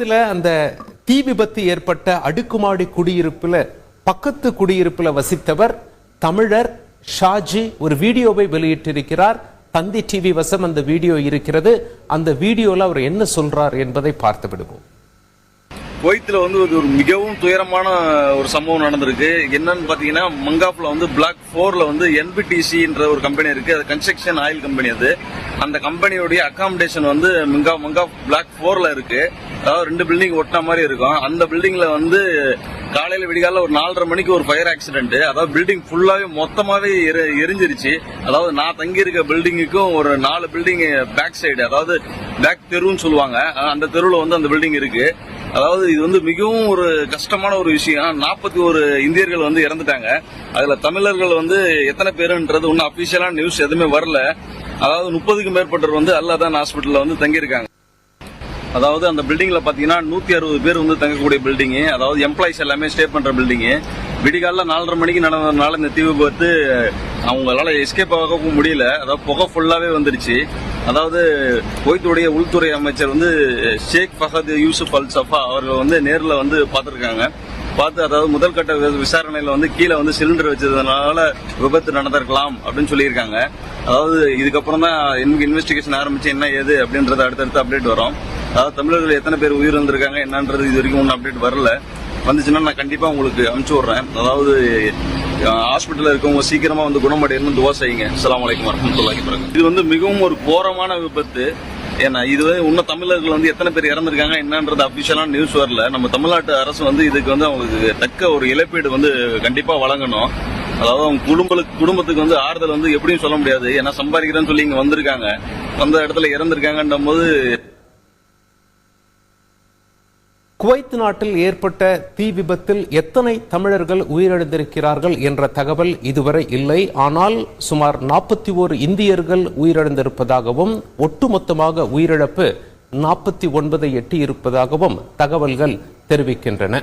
குவைத்தில் அந்த தீ விபத்து ஏற்பட்ட அடுக்குமாடி குடியிருப்புல பக்கத்து குடியிருப்புல வசித்தவர் தமிழர் ஷாஜி ஒரு வீடியோவை வெளியிட்டிருக்கிறார். தந்தி டிவி வசம் அந்த வீடியோ இருக்கிறது. அந்த வீடியோல அவர் என்ன சொல்றார் என்பதை பார்த்து விடுவோம். குவைத்தில் வந்து ஒரு மிகவும் துயரமான ஒரு சம்பவம் நடந்திருக்கு. என்னன்னு பார்த்தீங்கன்னா மங்காப்பில் வந்து பிளாக் ஃபோரில் வந்து என்பிடிசின்ற ஒரு கம்பெனி இருக்கு. அது கன்ஸ்ட்ரக்ஷன் ஆயில் கம்பெனி அது. அந்த கம்பெனியோடைய அகாமடேஷன் வந்து மங்கா மங்கா பிளாக் ஃபோரில் இருக்கு. அதாவது ரெண்டு பில்டிங் ஒட்டின மாதிரி இருக்கும். அந்த பில்டிங்கில் வந்து காலையில் விடிகால ஒரு நாலரை மணிக்கு ஒரு ஃபயர் ஆக்சிடென்ட் அதாவது பில்டிங் ஃபுல்லாகவே மொத்தமாகவே எரி- எரிஞ்சிருச்சு. அதாவது நான் தங்கியிருக்க பில்டிங்குக்கும் ஒரு நாலு பில்டிங் பேக் சைடு அதாவது பேக் தெருன்னு சொல்லுவாங்க. அந்த தெருவில் வந்து அந்த பில்டிங் இருக்குது அதாவது இது வந்து மிகவும் ஒரு கஷ்டமான ஒரு விஷயம். நாற்பத்தி ஒரு இந்தியர்கள் வந்து இறந்துட்டாங்க. அதுல தமிழர்கள் வந்து எத்தனை பேருன்றது ஒன்னும் அபிஷியலான நியூஸ் எதுவுமே வரல. அதாவது முப்பதுக்கும் மேற்பட்டவர் வந்து அல்லாதான் ஹாஸ்பிட்டல்ல வந்து தங்கியிருக்காங்க. அதாவது அந்த பில்டிங்ல பாத்தீங்கன்னா நூத்தி அறுபது பேர் வந்து தங்கக்கூடிய பில்டிங் அதாவது எம்ப்ளாயிஸ் எல்லாமே ஸ்டே பண்ற பில்டிங் விடிகாலில் நாலரை மணிக்கு நடந்ததுனால இந்த தீ விபத்து அவங்களால எஸ்கேப் ஆகவும் முடியல. அதாவது புகை ஃபுல்லாவே வந்துருச்சு. அதாவது குவைத்துடைய உள்துறை அமைச்சர் வந்து Sheikh Fahad Yusuf Al Safa அவர்கள் வந்து நேரில் வந்து பார்த்துருக்காங்க. பார்த்து அதாவது முதல் கட்ட விசாரணையில் வந்து கீழே வந்து சிலிண்டர் வச்சதுனால விபத்து நடந்திருக்கலாம் அப்படின்னு சொல்லியிருக்காங்க. அதாவது இதுக்கப்புறம் தான் இன்வெஸ்டிகேஷன் ஆரம்பிச்சு என்ன ஏது அப்படின்றது அடுத்தடுத்து அப்டேட் வரும். அதாவது தமிழர்கள் எத்தனை பேர் உயிர் வந்திருக்காங்க என்னன்றது இது வரைக்கும் ஒன்றும் அப்டேட் வரல. வந்துச்சுன்னா நான் கண்டிப்பாக உங்களுக்கு அனுப்பிச்சு விட்றேன். அதாவது ஹாஸ்பிட்டலில் இருக்கவங்க சீக்கிரமா வந்து குணமடையணும்னு துவா செய்யுங்க. அஸ்ஸலாமு அலைக்கும் வரஹ்மத்துல்லாஹி வபரகாத்துஹு இது வந்து மிகவும் ஒரு கோரமான விபத்து. ஏன்னா இது வந்து இன்னும் தமிழர்கள் வந்து எத்தனை பேர் இறந்துருக்காங்க என்னன்றது அபிஷியலான நியூஸ் வரல. நம்ம தமிழ்நாட்டு அரசு வந்து இதுக்கு வந்து அவங்களுக்கு தக்க ஒரு இழப்பீடு வந்து கண்டிப்பா வழங்கணும். அதாவது அவங்க குடும்பத்துக்கு குடும்பத்துக்கு வந்து ஆறுதல் வந்து எப்படியும் சொல்ல முடியாது. ஏன்னா சம்பாதிக்கிறேன்னு சொல்லி இங்க வந்திருக்காங்க. வந்த இடத்துல இறந்துருக்காங்கன்ற போது குவைத் நாட்டில் ஏற்பட்ட தீ விபத்தில் எத்தனை தமிழர்கள் உயிரிழந்திருக்கிறார்கள் என்ற தகவல் இதுவரை இல்லை. ஆனால் சுமார் நாற்பத்தி ஓரு இந்தியர்கள் உயிரிழந்திருப்பதாகவும் ஒட்டுமொத்தமாக உயிரிழப்பு நாற்பத்தி ஒன்பதை எட்டியிருப்பதாகவும் தகவல்கள் தெரிவிக்கின்றன.